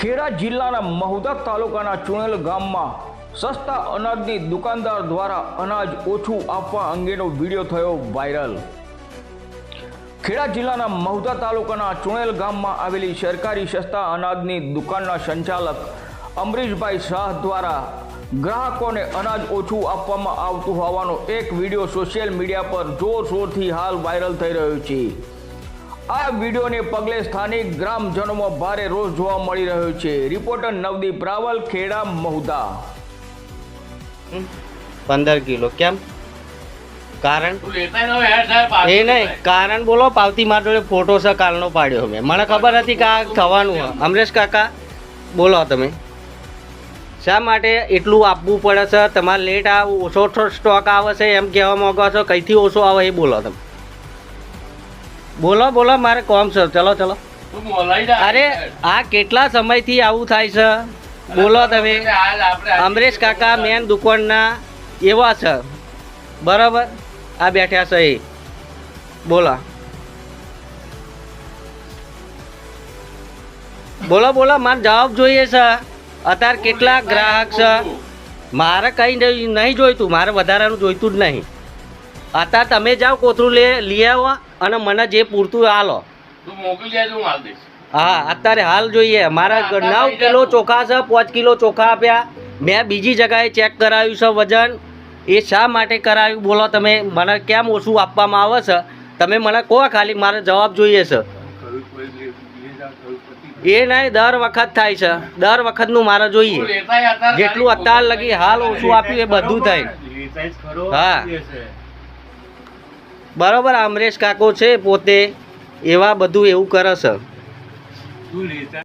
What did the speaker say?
ખેડા જિલ્લાના મહુદા તાલુકાના ચુણેલ ગામમાં સસ્તા અનાજની દુકાનદાર દ્વારા અનાજ ઓછું આપવા અંગેનો વીડિયો થયો વાયરલ. ખેડા જિલ્લાના મહુદા તાલુકાના ચુણેલ ગામમાં આવેલી સરકારી સસ્તા અનાજની દુકાનના સંચાલક અમરીશભાઈ શાહ દ્વારા ગ્રાહકોને અનાજ ઓછું આપવામાં આવતું હોવાનો એક વીડિયો સોશિયલ મીડિયા પર જોરશોરથી હાલ વાયરલ થઈ રહ્યો છે. આ વિડીયોને પગલે સ્થાનિક ગ્રામજનોમાં ભારે રોષ જોવા મળી રહ્યો છે. રિપોર્ટર નવદીપ રાવલ ખેડા મહુદા. પંદર કિલો. કેમ? કારણ? એ નહીં કારણ બોલો પાવતી માર જોડે ફોટો છે કાલનો પાડ્યો મેં મને ખબર હતી કે આ થવાનું અમરેશ કાકા બોલો તમે. શા માટે એટલું આપવું પડે છે? તમારે લેટ આ ઓછો ઓછો સ્ટોક આવે છે એમ કહેવા માંગો છો? કઈથી ઓછો આવે એ બોલો તમે. બોલો બોલો મારે કોમ છે. ચલો ચલો. અરે આ કેટલા સમયથી આવું થાય છે? બોલો તમે. અમરેશ કાકા મેન દુકાનના એવા છે. બરાબર? આ બેઠા છે એ. બોલો. બોલો બોલો મારે જવાબ જોઈએ છે. અત્યારે કેટલા ગ્રાહક છે? મારે કંઈ નહીં જોઈતું. મારે વધારાનું જોઈતું જ નહીં. અત્યારે તમે જાઓ કોથળું લે લઈ આવો અને મને જે પૂરતું હાલો. તું મોકલી દેજો હું અત્યારે હાલ જોઈએ. મારા નવ કિલો ચોખા છે પાંચ કિલો ચોખા આપ્યા. મેં બીજી જગાએ ચેક કરાવ્યું છે વજન. એ શા માટે કરાવ્યું? બોલો તમે. મને કેમ ઓછું આપવામાં આવે છે? તમે મને કહો ખાલી મારે જવાબ જોઈએ છે. એ નહીં દર વખત થાય છે. દર વખતનું મારે જોઈએ. જેટલું અત્યાર લગી હાલ ઓછું આપ્યું એ બધું થાય. હા. બરોબર અમરેશ કાકો છે પોતે એવા બધું એવું કરે છે.